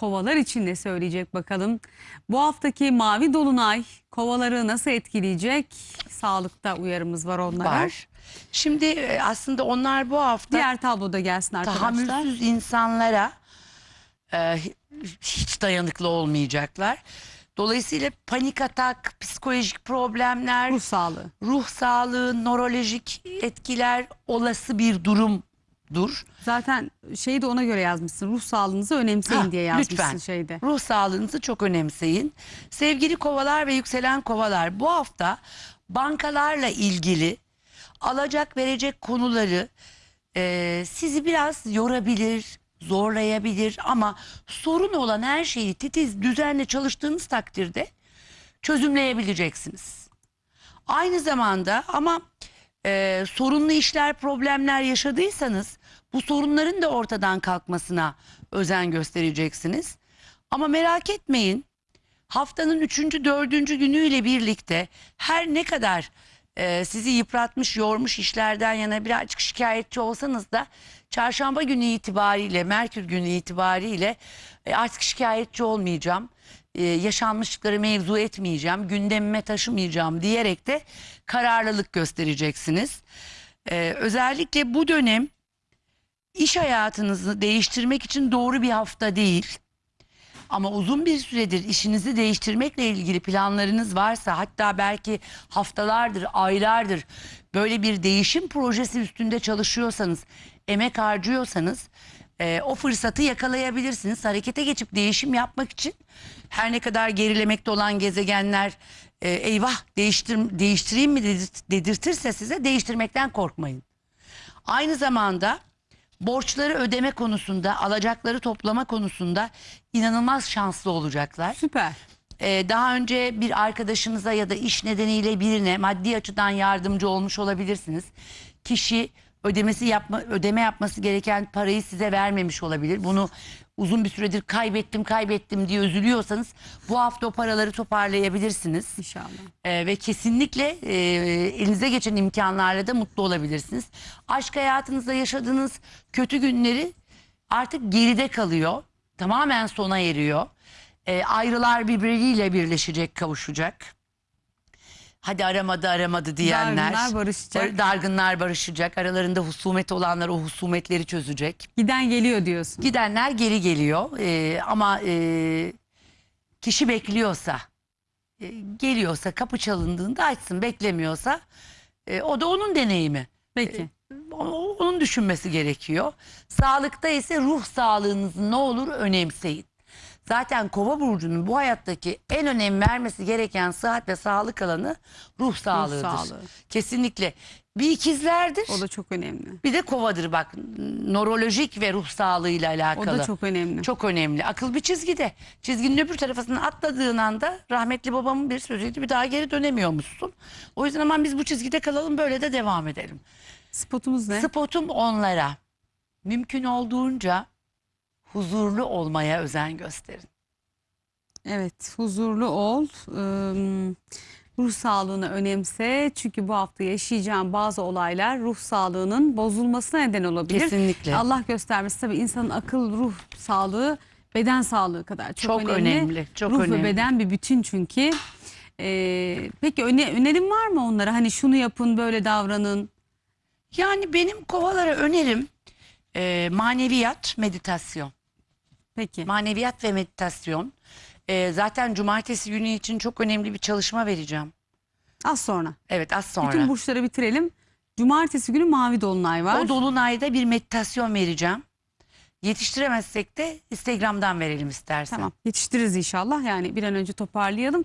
kovalar için ne söyleyecek bakalım. Bu haftaki mavi dolunay kovaları nasıl etkileyecek? Sağlıkta uyarımız var onlara. var. Şimdi e, aslında onlar bu hafta Diğer tabloda gelsin arkadaşlar. tahammülsüz insanlara e, hiç dayanıklı olmayacaklar. Dolayısıyla panik atak, psikolojik problemler, Ruh sağlığı. ruh sağlığı, nörolojik etkiler olası bir durumdur. Zaten şeyi de ona göre yazmışsın. Ruh sağlığınızı önemseyin Ha, diye yazmışsın lütfen. şeyde. Ruh sağlığınızı çok önemseyin. Sevgili kovalar ve yükselen kovalar bu hafta bankalarla ilgili alacak verecek konuları e, sizi biraz yorabilir, zorlayabilir ama sorun olan her şeyi titiz, düzenli çalıştığınız takdirde çözümleyebileceksiniz. Aynı zamanda ama e, sorunlu işler, problemler yaşadıysanız bu sorunların da ortadan kalkmasına özen göstereceksiniz. Ama merak etmeyin haftanın üçüncü, dördüncü günüyle birlikte her ne kadar e, sizi yıpratmış, yormuş işlerden yana birazcık şikayetçi olsanız da çarşamba günü itibariyle, Merkür günü itibariyle e, artık şikayetçi olmayacağım. E, yaşanmışlıkları mevzu etmeyeceğim, gündemime taşımayacağım diyerek de kararlılık göstereceksiniz. E, özellikle bu dönem iş hayatınızı değiştirmek için doğru bir hafta değil. Ama uzun bir süredir işinizi değiştirmekle ilgili planlarınız varsa hatta belki haftalardır, aylardır böyle bir değişim projesi üstünde çalışıyorsanız, emek harcıyorsanız e, o fırsatı yakalayabilirsiniz. Harekete geçip değişim yapmak için her ne kadar gerilemekte olan gezegenler e, eyvah değiştir, değiştireyim mi dedir- dedirtirse size değiştirmekten korkmayın. Aynı zamanda borçları ödeme konusunda, alacakları toplama konusunda inanılmaz şanslı olacaklar. Süper. Ee, daha önce bir arkadaşınıza ya da iş nedeniyle birine maddi açıdan yardımcı olmuş olabilirsiniz. Kişi ödemesi yapma ödeme yapması gereken parayı size vermemiş olabilir. Bunu uzun bir süredir kaybettim kaybettim diye üzülüyorsanız bu hafta o paraları toparlayabilirsiniz. İnşallah. Ee, ve kesinlikle e, elinize geçen imkanlarla da mutlu olabilirsiniz. Aşk hayatınızda yaşadığınız kötü günleri artık geride kalıyor. Tamamen sona eriyor. Ee, ayrılar birbiriyle birleşecek, kavuşacak. Hadi aramadı aramadı diyenler. Dargınlar barışacak. Dar- Dargınlar barışacak. Aralarında husumet olanlar o husumetleri çözecek. Giden geliyor diyorsun. Gidenler geri geliyor Ee, ama e, kişi bekliyorsa e, geliyorsa kapı çalındığında açsın beklemiyorsa e, o da onun deneyimi. Peki. O- Onun düşünmesi gerekiyor. Sağlıkta ise ruh sağlığınızı ne olur önemseyin. Zaten kova burcunun bu hayattaki en önem vermesi gereken sıhhat ve sağlık alanı ruh sağlığıdır. sağlığı. Kesinlikle. Bir ikizlerdir. O da çok önemli. Bir de kovadır bak nörolojik ve ruh sağlığıyla O alakalı. da çok önemli. Çok önemli. Akıl bir çizgide. Çizginin öbür tarafını atladığın anda rahmetli babamın bir sözüydü bir daha geri dönemiyormuşsun. O yüzden aman biz bu çizgide kalalım böyle de devam edelim. Spotumuz ne? Spotum onlara mümkün olduğunca huzurlu olmaya özen gösterin. Evet, huzurlu ol. Ee, ruh sağlığını önemse. Çünkü bu hafta yaşayacağım bazı olaylar ruh sağlığının bozulmasına neden olabilir. Kesinlikle. Allah göstermesin tabii insanın akıl, ruh sağlığı beden sağlığı kadar çok, Çok önemli, çok ruh önemli. ve beden bir bütün çünkü. Ee, peki öne, önerim var mı onlara? Hani şunu yapın, böyle davranın. Yani benim kovalara önerim e, maneviyat, meditasyon. Peki. Maneviyat ve meditasyon. E, zaten cumartesi günü için çok önemli bir çalışma vereceğim. Az sonra. Evet az sonra. Bütün burçları bitirelim. Cumartesi günü mavi dolunay var. O dolunayda bir meditasyon vereceğim. Yetiştiremezsek de Instagram'dan verelim istersen. Tamam yetiştiririz inşallah yani bir an önce toparlayalım.